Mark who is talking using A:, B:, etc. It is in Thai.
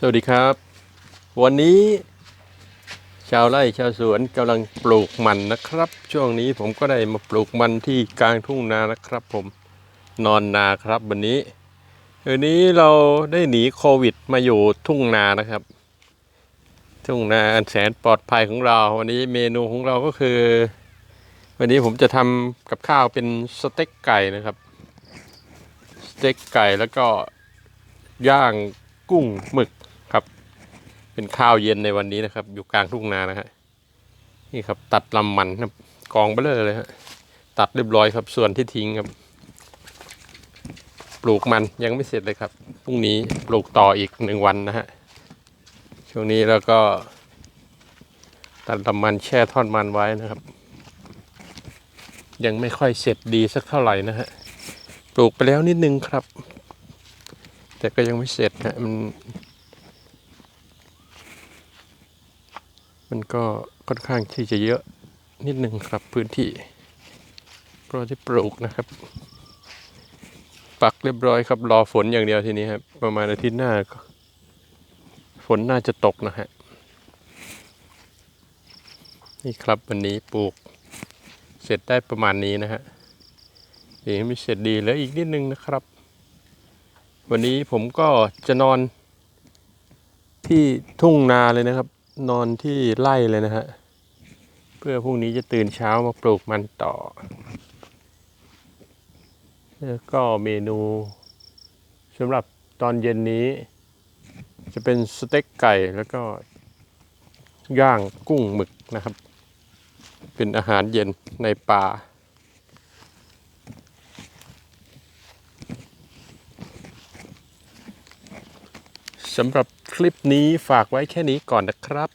A: สวัสดีครับ วันนี้ชาวไร่ชาวสวนกำลังปลูกมันนะครับ ช่วงนี้ผมก็ได้มาปลูกมันที่กลางทุ่งนานะครับ ผมนอนนาครับวันนี้วันนี้เราได้หนีโควิดมาอยู่ทุ่งนานะครับ ทุ่งนาอันแสนปลอดภัยของเรา วันนี้เมนูของเราก็คือ วันนี้ผมจะทำกับข้าวเป็นสเต็กไก่นะครับสเต็กไก่แล้วก็ย่างกุ้งหมึก เป็นข้าวเย็นในวันนี้นะครับ อยู่กลางทุ่งนานะฮะนี่ครับ ตัดลำมันครับกองไปเลยเลยฮะตัดเรียบร้อยครับ ส่วนที่ทิ้งครับ ปลูกมันยังไม่เสร็จเลยครับพรุ่งนี้ปลูกต่ออีกหนึ่งวันนะฮะช่วงนี้แล้วก็ ตัดลำมันแช่ท่อนมันไว้นะครับ ยังไม่ค่อยเสร็จดีสักเท่าไหร่นะฮะปลูกไปแล้วนิดนึงครับ แต่ก็ยังไม่เสร็จฮะมัน มันก็ค่อนข้างที่จะเยอะนิดนึงครับพื้นที่เพราะที่ปลูกนะครับ ปักเรียบร้อยครับ รอฝนอย่างเดียวทีนี้ครับ ประมาณอาทิตย์หน้าฝนน่าจะตกนะฮะนี่ครับวันนี้ปลูก เสร็จได้ประมาณนี้นะฮะยังไม่เสร็จดีแล้วอีกนิดนึงนะครับ วันนี้ผมก็จะนอนที่ทุ่งนาเลยนะครับ นอนที่ไร่เลยนะฮะ เพื่อพรุ่งนี้จะตื่นเช้ามาปลูกมันต่อ แล้วก็เมนูสำหรับตอนเย็นนี้ จะเป็นสเต็กไก่แล้วก็ย่างกุ้งหมึกนะครับ เป็นอาหารเย็นในป่าสำหรับ ลิปนี้ฝากไว้แค่นี้ก่อนนะครับ